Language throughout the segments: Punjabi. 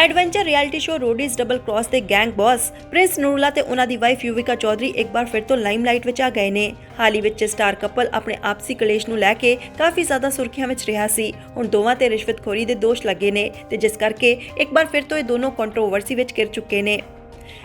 Adventure reality show Roadies double cross ਦੇ ਗੈਂਗ ਬੌਸ ਪ੍ਰਿੰਸ ਨੂਰਲਾ ਤੇ ਉਹਨਾਂ ਦੀ ਵਾਈਫ ਯੂਵਿਕਾ ਚੌਧਰੀ ਇੱਕ ਵਾਰ ਫਿਰ ਤੋਂ ਲਾਈਮਲਾਈਟ ਵਿੱਚ ਆ ਗਏ ਨੇ। ਹਾਲੀ ਹੀ ਵਿੱਚ ਸਟਾਰ ਕਪਲ ਆਪਣੇ ਆਪਸੀ ਕਲੇਸ਼ ਨੂੰ ਲੈ ਕੇ ਕਾਫੀ ਜ਼ਿਆਦਾ ਸੁਰਖੀਆਂ ਵਿੱਚ ਰਿਹਾ ਸੀ। ਹੁਣ ਦੋਵਾਂ ਤੇ ਰਿਸ਼ਵਤਖੋਰੀ ਦੇ ਦੋਸ਼ ਲੱਗੇ ਨੇ ਤੇ ਜਿਸ ਕਰਕੇ ਇੱਕ ਵਾਰ ਫਿਰ ਤੋਂ ਇਹ ਦੋਨੋਂ ਕੰਟਰੋਵਰਸੀ ਵਿੱਚ ਘਿਰ ਚੁੱਕੇ ਨੇ।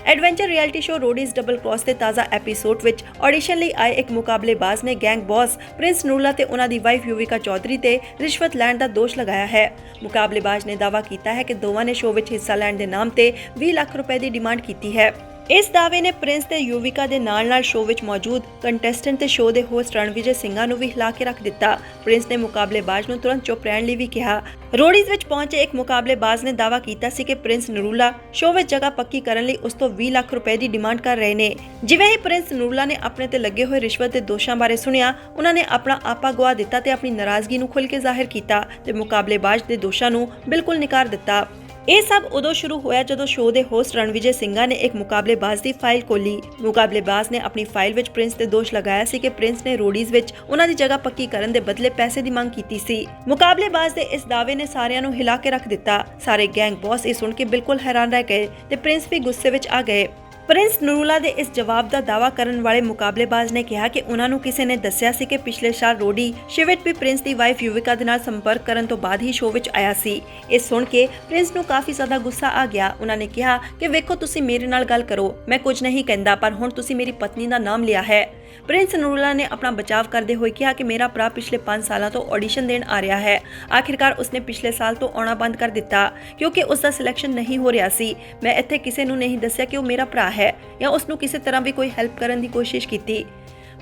Adventure reality show Roadies double cross ਦੇ ਤਾਜ਼ਾ ਐਪੀਸੋਡ ਵਿੱਚ ਆਡੀਸ਼ਨ ਲਈ ਆਏ ਇੱਕ ਮੁਕਾਬਲੇਬਾਜ਼ ਨੇ ਗੈਂਗ ਬੌਸ ਪ੍ਰਿੰਸ ਨੂਰਲਾ ਤੇ ਉਹਨਾਂ ਦੀ ਵਾਈਫ ਯੂਵਿਕਾ ਚੌਧਰੀ ਤੇ ਰਿਸ਼ਵਤ ਲੈਣ ਦਾ ਦੋਸ਼ ਲਗਾਇਆ ਹੈ। ਮੁਕਾਬਲੇਬਾਜ਼ ਨੇ ਦਾਅਵਾ ਕੀਤਾ ਹੈ ਕਿ ਦੋਵਾਂ ਨੇ ਸ਼ੋਅ ਵਿੱਚ ਹਿੱਸਾ ਲੈਣ ਦੇ ਨਾਮ ਤੇ 20 ਲੱਖ ਰੁਪਏ ਦੀ ਡਿਮਾਂਡ ਕੀਤੀ ਹੈ। ਇਸ ਦਾਅਵੇ ਨੇ ਪ੍ਰਿੰਸ ਤੇ ਯੂਵਿਕਾ ਦੇ ਨਾਲ-ਨਾਲ ਸ਼ੋਅ ਵਿੱਚ ਮੌਜੂਦ ਕੰਟੈਸਟੈਂਟ ਤੇ ਸ਼ੋਅ ਦੇ ਹੋਸਟ ਰਣਵਿਜੇ ਸਿੰਘਾਂ ਨੂੰ ਵੀ ਹਿਲਾ ਕੇ ਰੱਖ ਦਿੱਤਾ। ਪ੍ਰਿੰਸ ਨੇ ਮੁਕਾਬਲੇਬਾਜ਼ ਨੂੰ ਤੁਰੰਤ ਚੁੱਪ ਰਹਿਣ ਲਈ ਵੀ ਕਿਹਾ। ਰੋਡੀਜ਼ ਵਿੱਚ ਪਹੁੰਚੇ ਇੱਕ ਮੁਕਾਬਲੇਬਾਜ਼ ਨੇ ਦਾਅਵਾ ਕੀਤਾ ਸੀ ਕਿ ਪ੍ਰਿੰਸ ਨਰੂਲਾ ਸ਼ੋਅ ਵਿੱਚ ਜਗ੍ਹਾ ਪੱਕੀ ਕਰਨ ਲਈ ਉਸ ਤੋਂ 20 ਲੱਖ ਰੁਪਏ ਦੀ ਡਿਮਾਂਡ ਕਰ ਰਹੇ ਨੇ। ਜਿਵੇਂ ਹੀ ਪ੍ਰਿੰਸ ਨਰੂਲਾ ਨੇ ਆਪਣੇ ਤੇ ਲੱਗੇ ਹੋਏ ਰਿਸ਼ਵਤ ਦੇ ਦੋਸ਼ਾਂ ਬਾਰੇ ਸੁਣਿਆ, ਉਹਨਾਂ ਨੇ ਆਪਣਾ ਆਪਾ ਗਵਾ ਦਿੱਤਾ ਤੇ ਆਪਣੀ ਨਾਰਾਜ਼ਗੀ ਨੂੰ ਖੁੱਲ੍ਹ ਕੇ ਜ਼ਾਹਿਰ ਕੀਤਾ ਤੇ ਮੁਕਾਬਲੇਬਾਜ਼ ਦੇ ਦੋਸ਼ਾਂ ਨੂੰ ਬਿਲਕੁਲ ਨਕਾਰ ਦਿੱਤਾ। ਇਹ ਸਭ ਉਦੋਂ ਸ਼ੁਰੂ ਹੋਇਆ ਜਦੋਂ ਸ਼ੋਅ ਦੇ ਹੋਸਟ ਰਣਵਿਜੇ ਸਿੰਘਾ ਨੇ ਇੱਕ ਮੁਕਾਬਲੇਬਾਜ਼ ਦੀ ਫਾਈਲ ਖੋਲੀ ਮੁਕਾਬਲੇਬਾਜ਼ ਨੇ ਆਪਣੀ ਫਾਈਲ ਵਿੱਚ ਪ੍ਰਿੰਸ ਤੇ ਦੋਸ਼ ਲਗਾਇਆ ਸੀ ਕਿ ਪ੍ਰਿੰਸ ਨੇ ਰੋਡੀਜ਼ ਵਿੱਚ ਉਹਨਾਂ ਦੀ ਜਗ੍ਹਾ ਪੱਕੀ ਕਰਨ ਦੇ ਬਦਲੇ ਪੈਸੇ ਦੀ ਮੰਗ ਕੀਤੀ ਸੀ। ਮੁਕਾਬਲੇਬਾਜ਼ ਦੇ ਇਸ ਦਾਅਵੇ ਨੇ ਸਾਰਿਆਂ ਨੂੰ ਹਿਲਾ ਕੇ ਰੱਖ ਦਿੱਤਾ। ਸਾਰੇ ਗੈਂਗ ਬੌਸ ਇਹ ਸੁਣ ਕੇ ਬਿਲਕੁਲ ਹੈਰਾਨ ਰਹਿ ਗਏ ਤੇ ਪ੍ਰਿੰਸ ਵੀ ਗੁੱਸੇ ਵਿੱਚ ਆ ਗਏ। ਪ੍ਰਿੰਸ ਨੂਰੂਲਾ ਦੇ ਇਸ ਜਵਾਬ ਦਾ ਦਾਵਾ ਕਰਨ ਵਾਲੇ ਮੁਕਾਬਲੇਬਾਜ਼ ਨੇ ਕਿਹਾ ਕਿ ਉਹਨਾਂ ਨੂੰ ਕਿਸੇ ਨੇ ਦੱਸਿਆ ਸੀ ਕਿ ਪਿਛਲੇ ਸਾਲ ਰੋਡੀ ਸ਼ਿਵਟ ਵੀ ਪ੍ਰਿੰਸ ਦੀ ਵਾਈਫ ਯੂਵਿਕਾ ਦੇ ਨਾਲ ਸੰਪਰਕ ਕਰਨ ਤੋਂ ਬਾਅਦ ਹੀ ਸ਼ੋਅ ਵਿੱਚ ਆਇਆ ਸੀ। ਇਹ ਸੁਣ ਕੇ ਪ੍ਰਿੰਸ ਨੂੰ ਕਾਫੀ ਜ਼ਿਆਦਾ ਗੁੱਸਾ ਆ ਗਿਆ। ਉਹਨਾਂ ਨੇ ਕਿਹਾ ਕਿ ਵੇਖੋ, ਤੁਸੀਂ ਮੇਰੇ ਨਾਲ ਗੱਲ ਕਰੋ। ਮੈਂ ਕੁਝ ਨਹੀਂ ਕਹਿੰਦਾ, ਪਰ ਹੁਣ ਤੁਸੀਂ ਮੇਰੀ ਪਤਨੀ ਦਾ ਨਾਮ ਲਿਆ ਹੈ। ਪ੍ਰਿੰਸ ਨੂਰੂਲਾ ਨੇ ਆਪਣਾ ਬਚਾਵ ਕਰਦੇ ਹੋਏ ਕਿਹਾ ਕਿ ਮੇਰਾ ਭਰਾ ਪਿਛਲੇ 5 ਸਾਲਾਂ ਤੋਂ ਆਡੀਸ਼ਨ ਦੇਣ ਆ ਰਿਹਾ ਹੈ। ਆਖਿਰਕਾਰ ਉਸਨੇ ਪਿਛਲੇ ਸਾਲ ਤੋਂ ਆਉਣਾ ਬੰਦ ਕਰ ਦਿੱਤਾ, ਕਿਉਂਕਿ ਉਸ ਦਾ ਸਿਲੈਕਸ਼ਨ ਨਹੀਂ ਹੋ ਰਿਹਾ ਸੀ। ਮੈਂ ਇੱਥੇ ਕਿਸੇ ਨੂੰ ਨਹੀਂ ਦੱਸਿਆ ਕਿ ਉਹ ਮੇਰਾ ਭਰਾ ਹੈ ਜਾਂ ਉਸ ਨੂੰ ਕਿਸੇ ਤਰ੍ਹਾਂ ਵੀ ਕੋਈ ਹੈਲਪ ਕਰਨ ਦੀ ਕੋਸ਼ਿਸ਼ ਕੀਤੀ।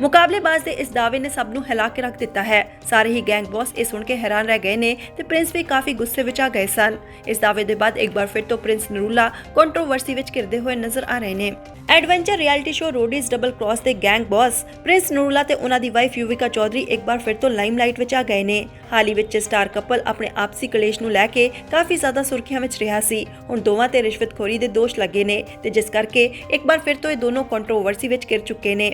ਮੁਕਾਬਲੇਬਾਜ਼ ਦੇ ਇਸ ਦਾਅਵੇ ਨੇ ਸਭ ਨੂੰ ਹਿਲਾ ਕੇ ਰੱਖ ਦਿੱਤਾ ਹੈ। ਸਾਰੇ ਹੀ ਗੈਂਗ ਬੌਸ ਇਹ ਸੁਣ ਕੇ ਹੈਰਾਨ ਰਹਿ ਗਏ ਨੇ ਤੇ ਪ੍ਰਿੰਸ ਵੀ ਕਾਫੀ ਗੁੱਸੇ ਵਿੱਚ ਆ ਗਏ ਸਨ। ਇਸ ਦਾਅਵੇ ਦੇ ਬਾਅਦ ਇੱਕ ਵਾਰ ਫਿਰ ਤੋਂ ਪ੍ਰਿੰਸ ਨਰੂਲਾ ਕੰਟਰੋਵਰਸੀ ਵਿੱਚ ਘਿਰਦੇ ਹੋਏ ਨਜ਼ਰ ਆ ਰਹੇ ਨੇ। Adventure reality show Roadies double cross ਦੇ ਗੈਂਗ ਬੌਸ ਪ੍ਰਿੰਸ ਨਰੂਲਾ ਤੇ ਉਹਨਾਂ ਦੀ ਵਾਈਫ ਯੂਵਿਕਾ ਚੌਧਰੀ ਇੱਕ ਵਾਰ ਫਿਰ ਤੋਂ ਲਾਈਮਲਾਈਟ ਵਿੱਚ ਆ ਗਏ ਨੇ। ਹਾਲੀ ਹੀ ਵਿੱਚ ਸਟਾਰ ਕਪਲ ਆਪਣੇ ਆਪਸੀ ਕਲੇਸ਼ ਨੂੰ ਲੈ ਕੇ ਕਾਫੀ ਜ਼ਿਆਦਾ ਸੁਰਖੀਆਂ ਵਿੱਚ ਰਿਹਾ ਸੀ। ਹੁਣ ਦੋਵਾਂ ਤੇ ਰਿਸ਼ਵਤਖੋਰੀ ਦੇ ਦੋਸ਼ ਲੱਗੇ ਨੇ ਤੇ ਜਿਸ ਕਰਕੇ ਇੱਕ ਵਾਰ ਫਿਰ ਤੋਂ ਇਹ ਦੋਨੋਂ ਕੰਟਰੋਵਰਸੀ ਵਿੱਚ ਘਿਰ ਚੁੱਕੇ ਨੇ।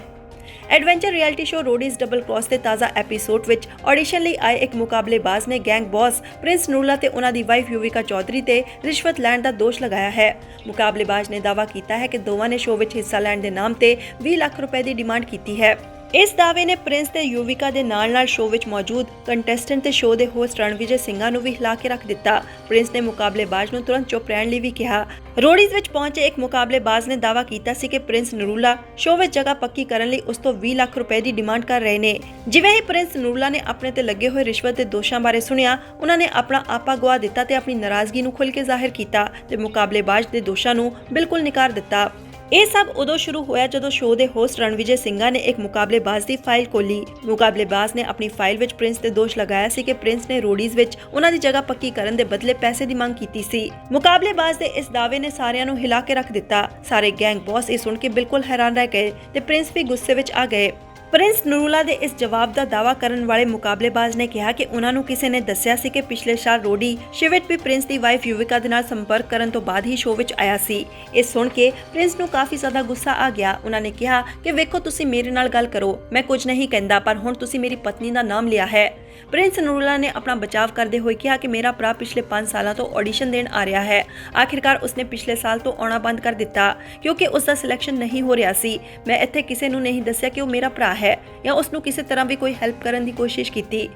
Adventure reality show Roadies double cross ਦੇ ਤਾਜ਼ਾ ਐਪੀਸੋਡ ਵਿੱਚ ਆਡੀਸ਼ਨ ਲਈ ਆਏ ਇੱਕ ਮੁਕਾਬਲੇਬਾਜ਼ ਨੇ ਗੈਂਗ ਬੌਸ ਪ੍ਰਿੰਸ ਨੂਰਲਾ ਤੇ ਉਹਨਾਂ ਦੀ ਵਾਈਫ ਯੂਵਿਕਾ ਚੌਧਰੀ ਤੇ ਰਿਸ਼ਵਤ ਲੈਣ ਦਾ ਦੋਸ਼ ਲਗਾਇਆ ਹੈ। ਮੁਕਾਬਲੇਬਾਜ਼ ਨੇ ਦਾਅਵਾ ਕੀਤਾ ਹੈ ਕਿ ਦੋਵਾਂ ਨੇ ਸ਼ੋਅ ਵਿੱਚ ਹਿੱਸਾ ਲੈਣ ਦੇ ਨਾਮ ਤੇ 20 ਲੱਖ ਰੁਪਏ ਦੀ ਡਿਮਾਂਡ ਕੀਤੀ ਹੈ। ਇਸ ਦਾਅਵੇ ਨੇ ਪ੍ਰਿੰਸ ਤੇ ਯੂਵਿਕਾ ਦੇ ਨਾਲ-ਨਾਲ ਸ਼ੋਅ ਵਿੱਚ ਮੌਜੂਦ ਕੰਟੈਸਟੈਂਟ ਤੇ ਸ਼ੋਅ ਦੇ ਹੋਸਟ ਰਣਵਿਜੇ ਸਿੰਘਾਂ ਨੂੰ ਵੀ ਹਿਲਾ ਕੇ ਰੱਖ ਦਿੱਤਾ। ਪ੍ਰਿੰਸ ਨੇ ਮੁਕਾਬਲੇਬਾਜ਼ ਨੂੰ ਤੁਰੰਤ ਚੁੱਪ ਰਹਿਣ ਲਈ ਵੀ ਕਿਹਾ। ਰੋਡੀਜ਼ ਵਿੱਚ ਪਹੁੰਚੇ ਇੱਕ ਮੁਕਾਬਲੇਬਾਜ਼ ਨੇ ਦਾਅਵਾ ਕੀਤਾ ਸੀ ਕਿ ਪ੍ਰਿੰਸ ਨਰੂਲਾ ਸ਼ੋਅ ਵਿੱਚ ਜਗ੍ਹਾ ਪੱਕੀ ਕਰਨ ਲਈ ਉਸ ਤੋਂ 20 ਲੱਖ ਰੁਪਏ ਦੀ ਡਿਮਾਂਡ ਕਰ ਰਹੇ ਨੇ। ਜਿਵੇਂ ਹੀ ਪ੍ਰਿੰਸ ਨਰੂਲਾ ਨੇ ਆਪਣੇ ਤੇ ਲੱਗੇ ਹੋਏ ਰਿਸ਼ਵਤ ਦੇ ਦੋਸ਼ਾਂ ਬਾਰੇ ਸੁਣਿਆ, ਉਹਨਾਂ ਨੇ ਆਪਣਾ ਆਪਾ ਗਵਾ ਦਿੱਤਾ ਤੇ ਆਪਣੀ ਨਾਰਾਜ਼ਗੀ ਨੂੰ ਖੁੱਲ੍ਹ ਕੇ ਜ਼ਾਹਿਰ ਕੀਤਾ ਤੇ ਮੁਕਾਬਲੇਬਾਜ਼ ਦੇ ਦੋਸ਼ਾਂ ਨੂੰ ਬਿਲਕੁਲ ਨਕਾਰ ਦਿੱਤਾ। ਇਹ ਸਭ ਉਦੋਂ ਸ਼ੁਰੂ ਹੋਇਆ ਜਦੋਂ ਸ਼ੋਅ ਦੇ ਹੋਸਟ ਰਣਵਿਜੇ ਸਿੰਘਾ ਨੇ ਇੱਕ ਮੁਕਾਬਲੇਬਾਜ਼ ਦੀ ਫਾਈਲ ਖੋਲੀ ਮੁਕਾਬਲੇਬਾਜ਼ ਨੇ ਆਪਣੀ ਫਾਈਲ ਵਿੱਚ ਪ੍ਰਿੰਸ ਤੇ ਦੋਸ਼ ਲਗਾਇਆ ਸੀ ਕਿ ਪ੍ਰਿੰਸ ਨੇ ਰੋਡੀਜ਼ ਵਿੱਚ ਉਹਨਾਂ ਦੀ ਜਗ੍ਹਾ ਪੱਕੀ ਕਰਨ ਦੇ ਬਦਲੇ ਪੈਸੇ ਦੀ ਮੰਗ ਕੀਤੀ ਸੀ। ਮੁਕਾਬਲੇਬਾਜ਼ ਦੇ ਇਸ ਦਾਅਵੇ ਨੇ ਸਾਰਿਆਂ ਨੂੰ ਹਿਲਾ ਕੇ ਰੱਖ ਦਿੱਤਾ। ਸਾਰੇ ਗੈਂਗ ਬੌਸ ਇਹ ਸੁਣ ਕੇ ਬਿਲਕੁਲ ਹੈਰਾਨ ਰਹਿ ਗਏ ਤੇ ਪ੍ਰਿੰਸ ਵੀ ਗੁੱਸੇ ਵਿੱਚ ਆ ਗਏ। ਪ੍ਰਿੰਸ ਨੂਰੂਲਾ ਦੇ ਇਸ ਜਵਾਬ ਦਾ ਦਾਅਵਾ ਕਰਨ ਵਾਲੇ ਮੁਕਾਬਲੇਬਾਜ਼ ਨੇ ਕਿਹਾ ਕਿ ਉਹਨਾਂ ਨੂੰ ਕਿਸੇ ਨੇ ਦੱਸਿਆ ਸੀ ਕਿ ਪਿਛਲੇ ਸਾਲ ਰੋਡੀ ਸ਼ਿਵਟ ਵੀ ਪ੍ਰਿੰਸ ਦੀ ਵਾਈਫ ਯੂਵਿਕਾ ਦੇ ਨਾਲ ਸੰਪਰਕ ਕਰਨ ਤੋਂ ਬਾਅਦ ਹੀ ਸ਼ੋਅ ਵਿੱਚ ਆਇਆ ਸੀ। ਇਹ ਸੁਣ ਕੇ ਪ੍ਰਿੰਸ ਨੂੰ ਕਾਫੀ ਜ਼ਿਆਦਾ ਗੁੱਸਾ ਆ ਗਿਆ। ਉਹਨਾਂ ਨੇ ਕਿਹਾ ਕਿ ਵੇਖੋ, ਤੁਸੀਂ ਮੇਰੇ ਨਾਲ ਗੱਲ ਕਰੋ। ਮੈਂ ਕੁਝ ਨਹੀਂ ਕਹਿੰਦਾ, ਪਰ ਹੁਣ ਤੁਸੀਂ ਮੇਰੀ ਪਤਨੀ ਦਾ ਨਾਮ ਲਿਆ ਹੈ। ਪ੍ਰਿੰਸ ਨੂਰੂਲਾ ਨੇ ਆਪਣਾ ਬਚਾਵ ਕਰਦੇ ਹੋਏ ਕਿਹਾ ਕਿ ਮੇਰਾ ਭਰਾ ਪਿਛਲੇ 5 ਸਾਲਾਂ ਤੋਂ ਆਡੀਸ਼ਨ ਦੇਣ ਆ ਰਿਹਾ ਹੈ। ਆਖਿਰਕਾਰ ਉਸਨੇ ਪਿਛਲੇ ਸਾਲ ਤੋਂ ਆਉਣਾ ਬੰਦ ਕਰ ਦਿੱਤਾ, ਕਿਉਂਕਿ ਉਸ ਦਾ ਸਿਲੈਕਸ਼ਨ ਨਹੀਂ ਹੋ ਰਿਹਾ ਸੀ। ਮੈਂ ਇੱਥੇ ਕਿਸੇ ਨੂੰ ਨਹੀਂ ਦੱਸਿਆ ਕਿ ਉਹ ਮੇਰਾ ਭਰਾ ਹੈ ਜਾਂ ਉਸ ਨੂੰ ਕਿਸੇ ਤਰ੍ਹਾਂ ਵੀ ਕੋਈ ਹੈਲਪ ਕਰਨ ਦੀ ਕੋਸ਼ਿਸ਼ ਕੀਤੀ।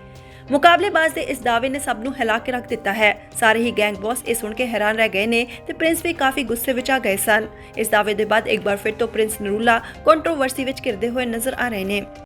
ਮੁਕਾਬਲੇਬਾਜ਼ ਦੇ ਇਸ ਦਾਅਵੇ ਨੇ ਸਭ ਨੂੰ ਹਿਲਾ ਕੇ ਰੱਖ ਦਿੱਤਾ ਹੈ। ਸਾਰੇ ਹੀ ਗੈਂਗ ਬੌਸ ਇਹ ਸੁਣ ਕੇ ਹੈਰਾਨ ਰਹਿ ਗਏ ਨੇ ਤੇ ਪ੍ਰਿੰਸ ਵੀ ਕਾਫੀ ਗੁੱਸੇ ਵਿੱਚ ਆ ਗਏ ਸਨ। ਇਸ ਦਾਅਵੇ ਦੇ ਬਾਅਦ ਇੱਕ ਵਾਰ ਫਿਰ ਤੋਂ ਪ੍ਰਿੰਸ ਨਰੂਲਾ ਕੰਟਰੋਵਰਸੀ ਵਿੱਚ ਘਿਰਦੇ ਹੋਏ ਨਜ਼ਰ ਆ ਰਹੇ ਨੇ।